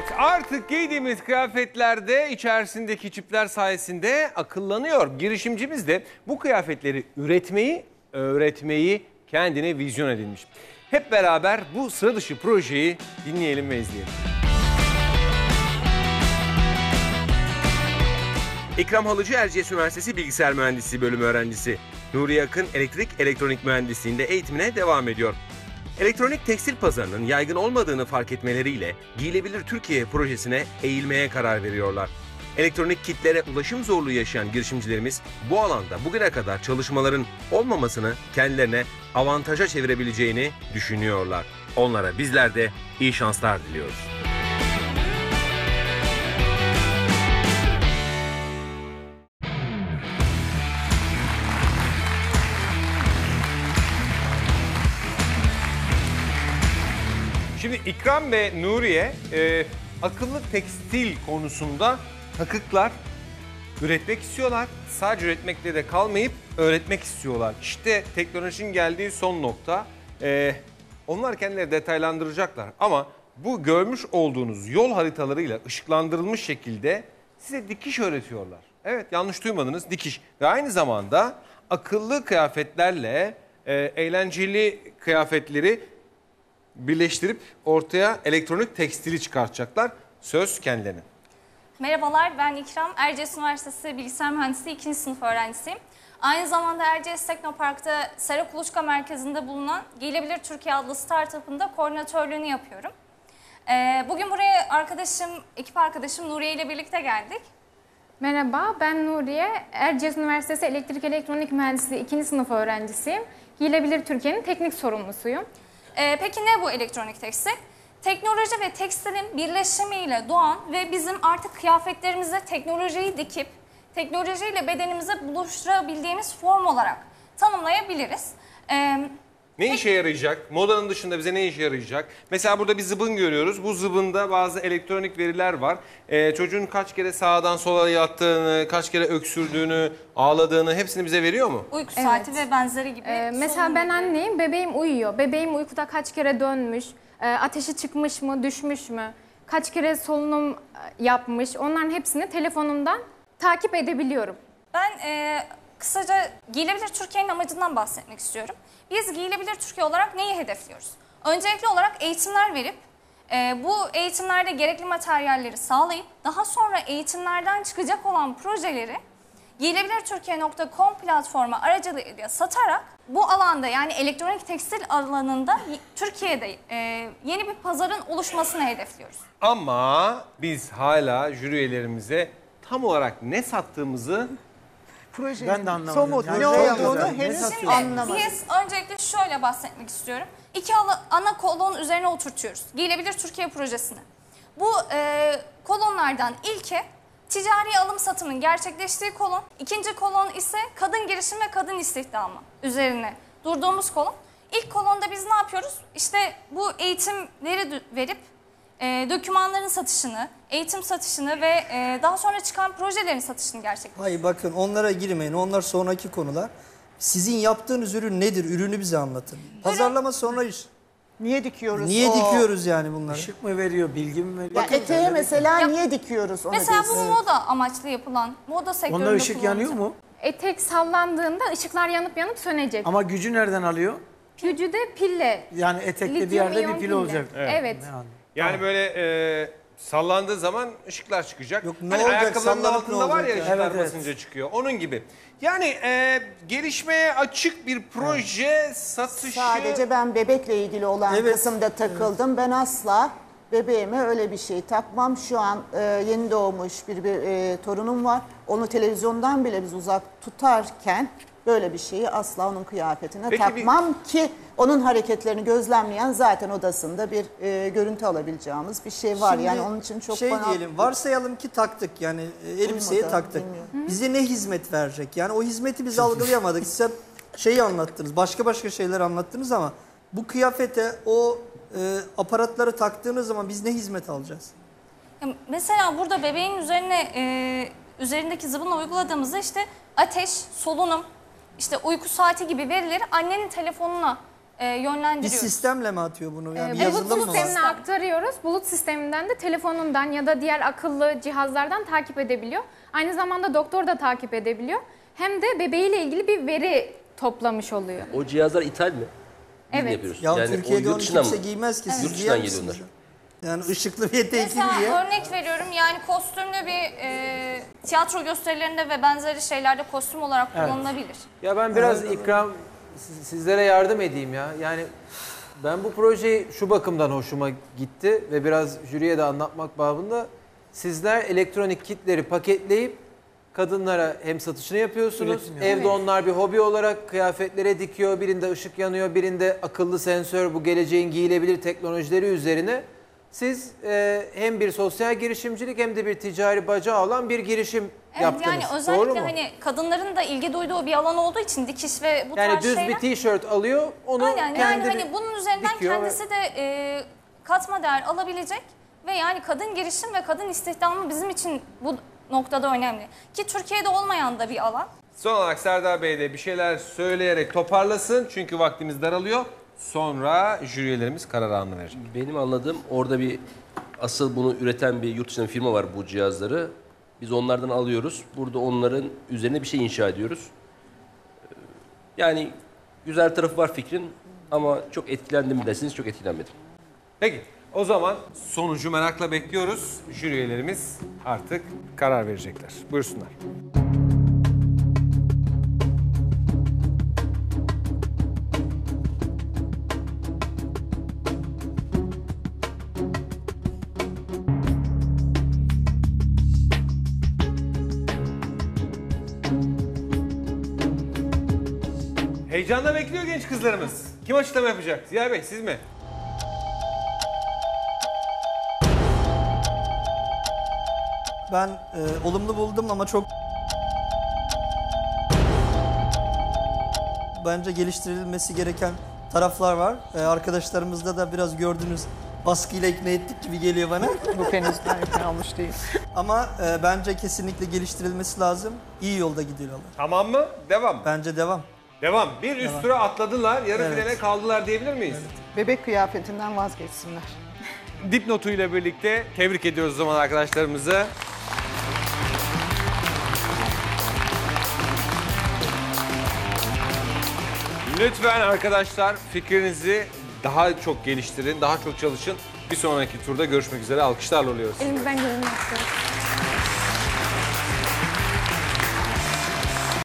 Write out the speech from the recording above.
Evet artık giydiğimiz kıyafetlerde içerisindeki çipler sayesinde akıllanıyor. Girişimcimiz de bu kıyafetleri üretmeyi, öğretmeyi kendine vizyon edinmiş. Hep beraber bu sıra dışı projeyi dinleyelim ve izleyelim. İkram Halıcı Erciyes Üniversitesi Bilgisayar Mühendisliği bölümü öğrencisi. Nuri Yakın elektrik elektronik mühendisliğinde eğitimine devam ediyor. Elektronik tekstil pazarının yaygın olmadığını fark etmeleriyle Giyilebilir Türkiye projesine eğilmeye karar veriyorlar. Elektronik kitlere ulaşım zorluğu yaşayan girişimcilerimiz bu alanda bugüne kadar çalışmaların olmamasını kendilerine avantaja çevirebileceğini düşünüyorlar. Onlara bizler de iyi şanslar diliyoruz. İkram ve Nuriye e, akıllı tekstil konusunda takıklar üretmek istiyorlar. Sadece üretmekle de kalmayıp öğretmek istiyorlar. İşte teknolojinin geldiği son nokta. E, onlar kendileri detaylandıracaklar ama bu görmüş olduğunuz yol haritalarıyla ışıklandırılmış şekilde size dikiş öğretiyorlar. Evet yanlış duymadınız dikiş. Ve aynı zamanda akıllı kıyafetlerle e, eğlenceli kıyafetleri birleştirip ortaya elektronik tekstili çıkartacaklar. Söz kendilerine. Merhabalar ben İkram. Erciyes Üniversitesi Bilgisayar Mühendisliği 2. sınıf öğrencisiyim. Aynı zamanda Erciyes Teknopark'ta Sera Kuluçka Merkezi'nde bulunan Giyilebilir Türkiye adlı startup'ında koordinatörlüğünü yapıyorum. Ee, bugün buraya arkadaşım, ekip arkadaşım Nuriye ile birlikte geldik. Merhaba, ben Nuriye. Erciyes Üniversitesi Elektrik Elektronik Mühendisliği 2. sınıf öğrencisiyim. Giyilebilir Türkiye'nin teknik sorumlusuyum. Ee, peki ne bu elektronik tekstil? Teknoloji ve tekstilin birleşimiyle doğan ve bizim artık kıyafetlerimize teknolojiyi dikip teknolojiyle bedenimize buluşturabildiğimiz form olarak tanımlayabiliriz. Ee, Ne işe yarayacak? Modanın dışında bize ne işe yarayacak? Mesela burada bir zıbın görüyoruz. Bu zıbında bazı elektronik veriler var. Ee, çocuğun kaç kere sağdan sola yattığını, kaç kere öksürdüğünü, ağladığını hepsini bize veriyor mu? uyku Evet. saati ve benzeri gibi. Ee, mesela ben anneyim, bebeğim uyuyor. Bebeğim uykuda kaç kere dönmüş, e, ateşi çıkmış mı, düşmüş mü, kaç kere solunum e, yapmış. Onların hepsini telefonumdan takip edebiliyorum. Ben e, kısaca Giyilebilir Türkiye'nin amacından bahsetmek istiyorum. Biz Giyilebilir Türkiye olarak neyi hedefliyoruz? Öncelikli olarak eğitimler verip e, bu eğitimlerde gerekli materyalleri sağlayıp daha sonra eğitimlerden çıkacak olan projeleri giyilebilirtürkiye.com platformu aracılığıyla satarak bu alanda yani elektronik tekstil alanında Türkiye'de e, yeni bir pazarın oluşmasını hedefliyoruz. Ama biz hala jüri üyelerimize tam olarak ne sattığımızı Projenin Ben de anlamadım. somut Yani ne çok olduğunu henüz satıyorsun? anlamadım. Biz öncelikle şöyle bahsetmek istiyorum. İki ala- ana kolon üzerine oturtuyoruz. Giyilebilir Türkiye projesini. Bu e, kolonlardan ilki ticari alım satımın gerçekleştiği kolon. İkinci kolon ise kadın girişim ve kadın istihdamı üzerine durduğumuz kolon. İlk kolonda biz ne yapıyoruz? İşte bu eğitimleri verip e, dokümanların satışını, eğitim satışını ve e, daha sonra çıkan projelerin satışını gerçekleştiriyoruz. Hayır bakın onlara girmeyin. Onlar sonraki konular. Sizin yaptığınız ürün nedir? Ürünü bize anlatın. Pazarlama sonra iş. Niye dikiyoruz? Niye o- dikiyoruz yani bunları? Işık mı veriyor, bilgi mi veriyor? Ya eteğe mesela Ya- niye dikiyoruz onu Mesela bu diyorsun. moda amaçlı yapılan, moda sektöründe Onda ışık yanıyor mu? Etek sallandığında ışıklar yanıp yanıp sönecek. Ama gücü nereden alıyor? Gücü de pille. Yani etekte bir yerde bir pil pille. olacak. Evet. Ne anladım. Yani böyle e, sallandığı zaman ışıklar çıkacak. Yok, ne hani olacak, ayakkabıların sallanıp altında ne var ya olacak ya? ışıklar Evet, evet. basınca çıkıyor. Onun gibi. Yani e, gelişmeye açık bir proje satışı. Sadece ben bebekle ilgili olan Evet. kısımda takıldım. Ben asla bebeğime öyle bir şey takmam. Şu an e, yeni doğmuş bir, bir e, torunum var. Onu televizyondan bile biz uzak tutarken böyle bir şeyi asla onun kıyafetine Peki bir- takmam ki onun hareketlerini gözlemleyen zaten odasında bir e, görüntü alabileceğimiz bir şey var. Şimdi yani onun için çok şey bana diyelim varsayalım ki taktık yani e, elbiseye Uymadı, taktık. bilmiyorum. Bize ne hizmet verecek? Yani o hizmeti biz algılayamadık. Size şeyi anlattınız. Başka başka şeyler anlattınız ama bu kıyafete o e, aparatları taktığınız zaman biz ne hizmet alacağız? Ya Mesela burada bebeğin üzerine e, üzerindeki zıbınla uyguladığımızda işte ateş, solunum, işte uyku saati gibi verileri annenin telefonuna e, Bir yönlendiriyoruz. sistemle mi atıyor bunu? Yani Ee, bir bulut yazılım mı var? sistemine aktarıyoruz. Bulut sisteminden de telefonundan ya da diğer akıllı cihazlardan takip edebiliyor. Aynı zamanda doktor da takip edebiliyor. Hem de bebeğiyle ilgili bir veri toplamış oluyor. O cihazlar ithal mi? Biz Evet. yapıyoruz? Ya Yani Türkiye'de onu kimse mı? giymez ki. Siz Yurt dışından geliyor onlar. Yani ışıklı bir eteği kim Mesela örnek veriyorum yani kostümlü bir e, tiyatro gösterilerinde ve benzeri şeylerde kostüm olarak kullanılabilir. Ya ben biraz ikram siz- sizlere yardım edeyim ya. Yani ben bu projeyi şu bakımdan hoşuma gitti ve biraz jüriye de anlatmak babında sizler elektronik kitleri paketleyip kadınlara hem satışını yapıyorsunuz. Evde onlar bir hobi olarak kıyafetlere dikiyor. Birinde ışık yanıyor, birinde akıllı sensör bu geleceğin giyilebilir teknolojileri üzerine. Siz e, hem bir sosyal girişimcilik hem de bir ticari bacağı olan bir girişim Evet yaptınız. yani Doğru özellikle mu? hani kadınların da ilgi duyduğu bir alan olduğu için dikiş ve bu Yani tarz düz şeyler. bir tişört alıyor, onu Aynen yani kendi hani bunun üzerinden dikiyor ve- kendisi de e, katma değer alabilecek ve yani kadın girişim ve kadın istihdamı bizim için bu noktada önemli. Ki Türkiye'de olmayan da bir alan. Son olarak Serdar Bey de bir şeyler söyleyerek toparlasın. Çünkü vaktimiz daralıyor. Sonra jüri üyelerimiz karar anını verecek. Benim anladığım orada bir asıl bunu üreten bir yurt dışında bir firma var bu cihazları. Biz onlardan alıyoruz. Burada onların üzerine bir şey inşa ediyoruz. Ee, Yani güzel tarafı var fikrin ama çok etkilendim mi derseniz çok etkilenmedim. Peki o zaman sonucu merakla bekliyoruz. Jüri üyelerimiz artık karar verecekler. Buyursunlar. Heyecanla bekliyor genç kızlarımız. Kim açıklama yapacak? Ziya Bey siz mi? Ben e, olumlu buldum ama çok bence geliştirilmesi gereken taraflar var. E, arkadaşlarımızda da biraz gördüğünüz baskıyla ikna ettik gibi geliyor bana. Bu henüz belki almış değil. ama e, bence kesinlikle geliştirilmesi lazım. İyi yolda gidiyorlar. Tamam mı? Devam. Bence devam. Devam. Bir üst tura atladılar, yarı Evet. finale kaldılar diyebilir miyiz? Bebek kıyafetinden vazgeçsinler. Dipnotuyla birlikte tebrik ediyoruz o zaman arkadaşlarımızı. Lütfen arkadaşlar fikrinizi daha çok geliştirin, daha çok çalışın. Bir sonraki turda görüşmek üzere. Alkışlarla oluyoruz. Elimizden geleni yapıyoruz.